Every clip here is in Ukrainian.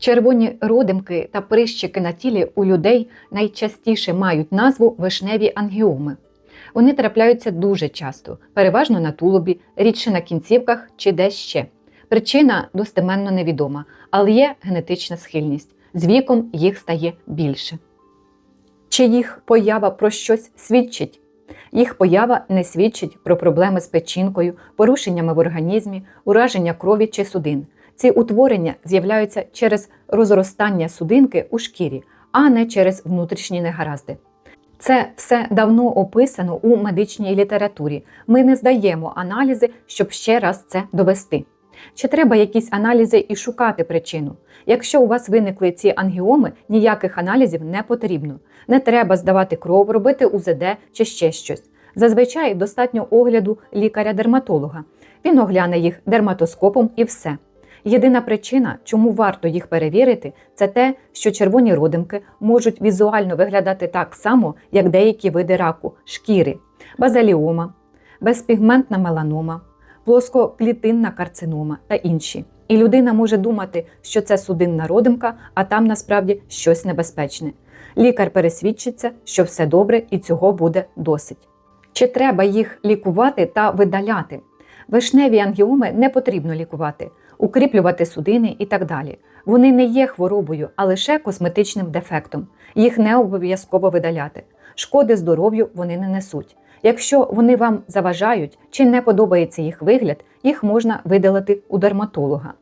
Червоні родимки та прищики на тілі у людей найчастіше мають назву вишневі ангіоми. Вони трапляються дуже часто, переважно на тулубі, рідше на кінцівках чи десь ще. Причина достеменно невідома, але є генетична схильність. З віком їх стає більше. Чи їх поява про щось свідчить? Їх поява не свідчить про проблеми з печінкою, порушеннями в організмі, ураження крові чи судин. Ці утворення з'являються через розростання судинки у шкірі, а не через внутрішні негаразди. Це все давно описано у медичній літературі. Ми не здаємо аналізи, щоб ще раз це довести. Чи треба якісь аналізи і шукати причину? Якщо у вас виникли ці ангіоми, ніяких аналізів не потрібно. Не треба здавати кров, робити УЗД чи ще щось. Зазвичай достатньо огляду лікаря-дерматолога. Він огляне їх дерматоскопом і все. Єдина причина, чому варто їх перевірити, це те, що червоні родимки можуть візуально виглядати так само, як деякі види раку шкіри, базаліома, безпігментна меланома, плоскоклітинна карцинома та інші. І людина може думати, що це судинна родимка, а там насправді щось небезпечне. Лікар пересвідчиться, що все добре і цього буде досить. Чи треба їх лікувати та видаляти? Вишневі ангіоми не потрібно лікувати, укріплювати судини і так далі. Вони не є хворобою, а лише косметичним дефектом. Їх не обов'язково видаляти. Шкоди здоров'ю вони не несуть. Якщо вони вам заважають чи не подобається їх вигляд, їх можна видалити у дерматолога.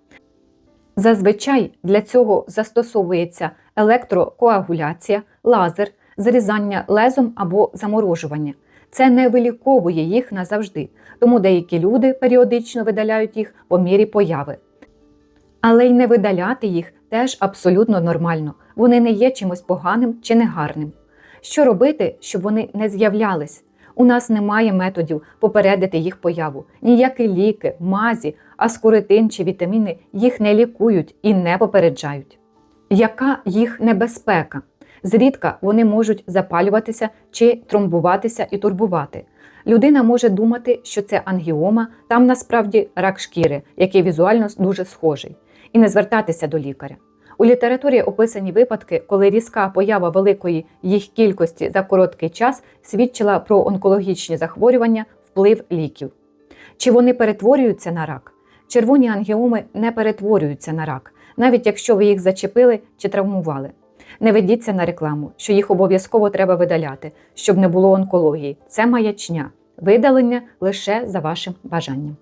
Зазвичай для цього застосовується електрокоагуляція, лазер, зрізання лезом або заморожування. Це не виліковує їх назавжди, тому деякі люди періодично видаляють їх по мірі появи. Але й не видаляти їх теж абсолютно нормально. Вони не є чимось поганим чи негарним. Що робити, щоб вони не з'являлись? У нас немає методів попередити їх появу. Ніякі ліки, мазі, аскоритин чи вітаміни їх не лікують і не попереджають. Яка їх небезпека? Зрідка вони можуть запалюватися чи тромбуватися і турбувати. Людина може думати, що це ангіома, там насправді рак шкіри, який візуально дуже схожий, і не звертатися до лікаря. У літературі описані випадки, коли різка поява великої їх кількості за короткий час свідчила про онкологічні захворювання, вплив ліків. Чи вони перетворюються на рак? Червоні ангіоми не перетворюються на рак, навіть якщо ви їх зачепили чи травмували. Не ведіться на рекламу, що їх обов'язково треба видаляти, щоб не було онкології. Це маячня, видалення лише за вашим бажанням.